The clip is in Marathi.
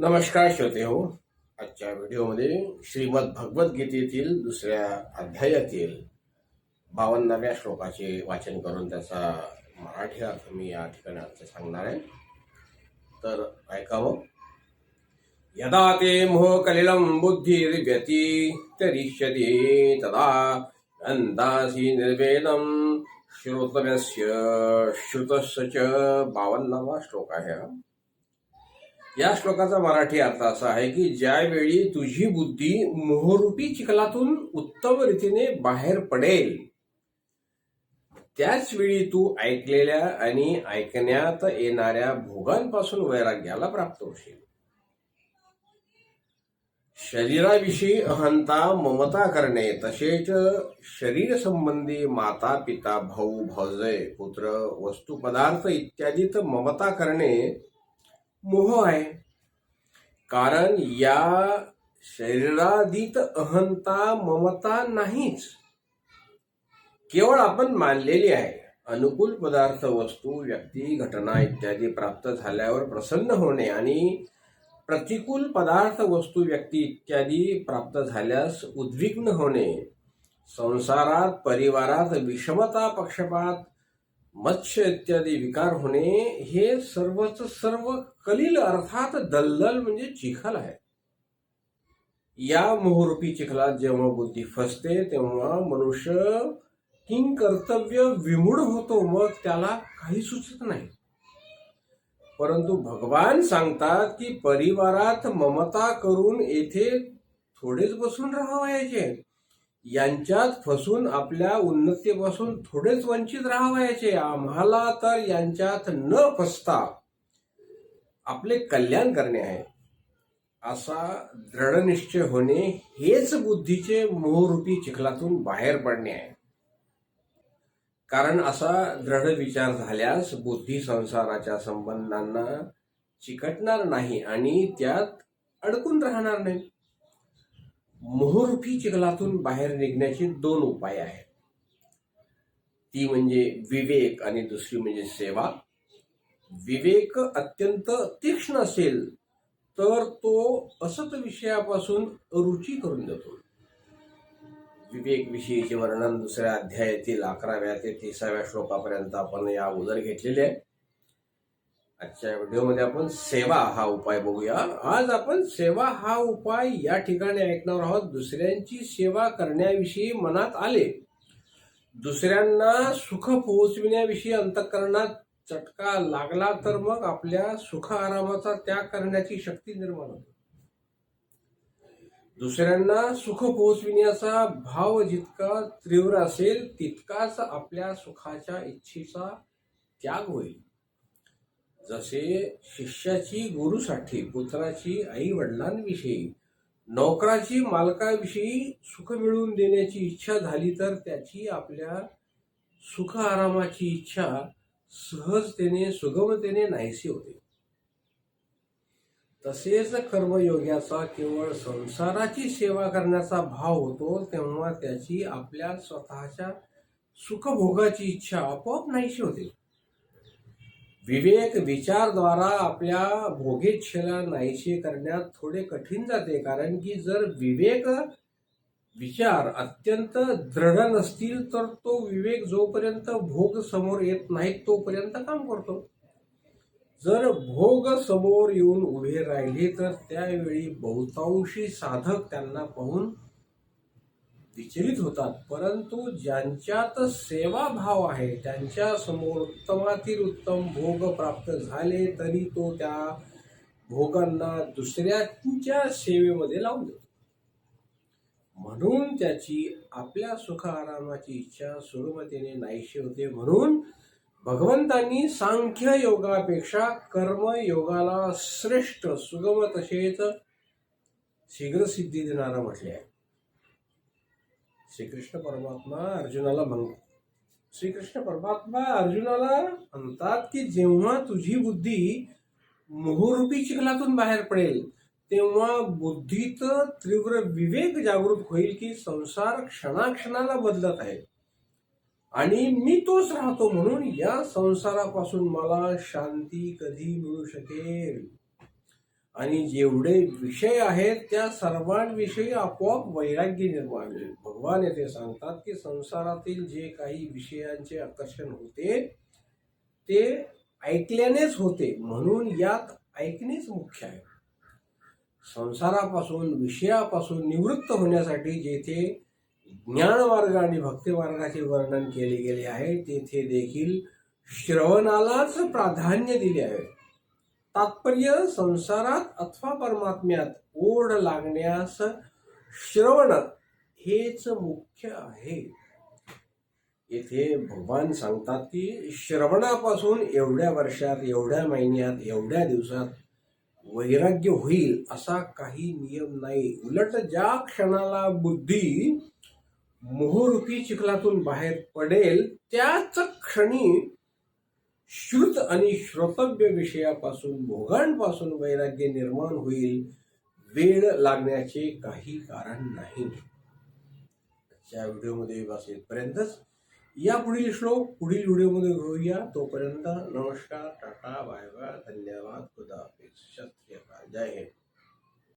नमस्कार श्रोते हो. आजच्या व्हिडिओमध्ये श्रीमद भगवद्गीतेतील दुसऱ्या अध्यायातील बावन्नाव्या श्लोकाचे वाचन करून त्याचा मराठी अर्थ मी या ठिकाणी अर्थ सांगणार आहे. तर ऐकावं. यदा ते मोह कलिलम बुद्धिर्व्यती तरिष्यति तदा अंदासी निर्वेदम श्रोतव्यस्य श्रुतस्य च बावन्नावा श्लोक आहे हा. या श्लोकाचा मराठी अर्थ असा आहे की ज्यावेळी तुझी बुद्धी मोहरूपी चिखलातून उत्तम रीतीने बाहेर पडेल त्याच वेळी तू ऐकलेल्या आणि ऐकण्यात येणाऱ्या भोगांपासून वैराग्याला प्राप्त होशील. शरीराविषयी अहंता ममता करणे तसेच शरीर संबंधी माता पिता भाऊ भावजय पुत्र वस्तू पदार्थ इत्यादीत ममता करणे मोह आहे. कारण या शरीराधीत अहंता ममता नाहीच. केवळ आपण मानलेली आहे. अनुकूल पदार्थ वस्तू व्यक्ती घटना इत्यादी प्राप्त झाल्यावर प्रसन्न होणे आणि प्रतिकूल पदार्थ वस्तू व्यक्ती इत्यादी प्राप्त झाल्यास उद्विग्न होणे. संसारात परिवारात विषमता पक्षपात मत्स्य इत्यादी विकार होणे हे सर्वच सर्व कलील अर्थात दलदल म्हणजे चिखल आहे. या मोहरूपी चिखलात जेव्हा बुद्धी फसते तेव्हा मनुष्य किंग कर्तव्य विमूढ होतो मग त्याला काही सुचत नाही. परंतु भगवान सांगतात की परिवारात ममता करून येथे थोडेच बसून राहावयाचे. यांच्यात फसून आपल्या उन्नतीपासून थोडेच वंचित राहावयाचे. आम्हाला तर यांच्यात न फसता आपले कल्याण करणे आहे. असा दृढनिश्चय होणे हेच बुद्धीचे मोहरूपी चिखलातून बाहेर पडणे आहे. कारण असा दृढ विचार झाल्यास बुद्धी संसाराच्या संबंधांना चिकटणार नाही आणि त्यात अडकून राहणार नाही. मोहरूपी चिखलातून बाहेर निघण्याचे दोन उपाय आहेत. ती म्हणजे विवेक आणि दुसरी म्हणजे सेवा. विवेक अत्यंत तीक्ष्ण असेल तर तो असत विषयापासून रुची करून देतो. विवेक विषयीचे वर्णन दुसऱ्या अध्यायातील अकराव्या ते तिसाव्या श्लोकापर्यंत आपण या उदर घेतलेले आहे. आजच्या व्हिडिओमध्ये आपण सेवा हा उपाय बघूया. आज आपण सेवा हा उपाय या ठिकाणी ऐकणार आहोत. दुसऱ्यांची सेवा करण्याविषयी मनात आले. दुसऱ्यांना सुख पोहोचविण्याविषयी अंतकरणात चटका लागला तर मग आपल्या सुख आरामाचा त्याग करण्याची शक्ती निर्माण होते. दुसऱ्यांना सुख पोहोचविण्याचा भाव जितका तीव्र असेल तितकाच आपल्या सुखाच्या इच्छेचा त्याग होईल. जसे शिष्याची गुरुसाठी पुत्राची आई वडिलांविषयी नोकराची मालकाविषयी सुख मिळवून देण्याची इच्छा झाली तर त्याची आपल्या सुख आरामाची इच्छा सहजतेने सुगमतेने नाहीशी होते. तसेच कर्मयोग्याचा केवळ संसाराची सेवा करण्याचा भाव होतो तेव्हा त्याची आपल्या स्वतःच्या सुखभोगाची इच्छा आपोआप नाहीशी होते. विवेक विचारद्वारा आपल्या भोगेच्छेला नाहीशी करण्यात थोडे कठीण जाते. कारण की जर विवेक विचार अत्यंत दृढ नसतील तर तो विवेक जोपर्यंत भोग समोर येत नाहीत तोपर्यंत काम करतो. जर भोग समोर येऊन उभे राहिले तर त्यावेळी बहुतांशी साधक त्यांना पाहून विचलित होतात. परंतु ज्यांच्यात सेवाभाव आहे त्यांच्यासमोर उत्तमातील उत्तम भोग प्राप्त झाले तरी तो त्या भोगांना दुसऱ्यांच्या सेवेमध्ये लावून देतो. म्हणून त्याची आपल्या सुख आरामाची इच्छा सुरुमतीने नाहीशी होते. म्हणून भगवंतांनी सांख्य योगापेक्षा कर्म योगाला श्रेष्ठ सुगम तसेच शीघ्रसिद्धी देणारा म्हटले आहे. श्रीकृष्ण परमात्मा अर्जुनाला म्हण श्रीकृष्ण परमात्मा अर्जुनाला म्हणतात की जेव्हा तुझी बुद्धी मोहरूपी चिखलातून बाहेर पडेल तेव्हा बुद्धीत तीव्र विवेक जागृत होईल की संसार क्षणाक्षणाला बदलत आहे. आणि मी तोच राहतो म्हणून या संसारापासून मला शांती कधी मिळू शकेल? आणि जेवढे विषय आहेत त्या सर्वांविषयी आपोआप वैराग्य निर्माण होईल. भगवान येथे सांगतात की संसारातील जे काही विषयांचे आकर्षण होते ते ऐकल्यानेच होते. म्हणून यात ऐकणेच मुख्य आहे. संसारापासून विषयापासून निवृत्त होण्यासाठी जेथे ज्ञानमार्ग आणि भक्तिमार्गाचे वर्णन केले गेले आहे तेथे देखील श्रवणालाच प्राधान्य दिले आहे. तात्पर्य संसारात अथवा परमात्म्यात ओढ लागण्यास श्रवण हेच मुख्य आहे. येथे भगवान सांगतात की श्रवणापासून एवढ्या वर्षात एवढ्या महिन्यात एवढ्या दिवसात वैराग्य होईल असा काही नियम नाही. उलट ज्या क्षणाला बुद्धी मोहरूपी चिखलातून बाहेर पडेल त्याच क्षणी श्रुत आणि श्रोतव्य विषयापासून भोगांपासून वैराग्य निर्माण होईल वेळ लागण्याचे काही कारण नाही. या व्हिडिओमध्ये बस इथपर्यंतच. या पुढील श्लोक पुढील व्हिडिओमध्ये घेऊया. तोपर्यंत नमस्कार टाटा बाय बाय धन्यवाद खुदा हाफिज. सत जय हिंद.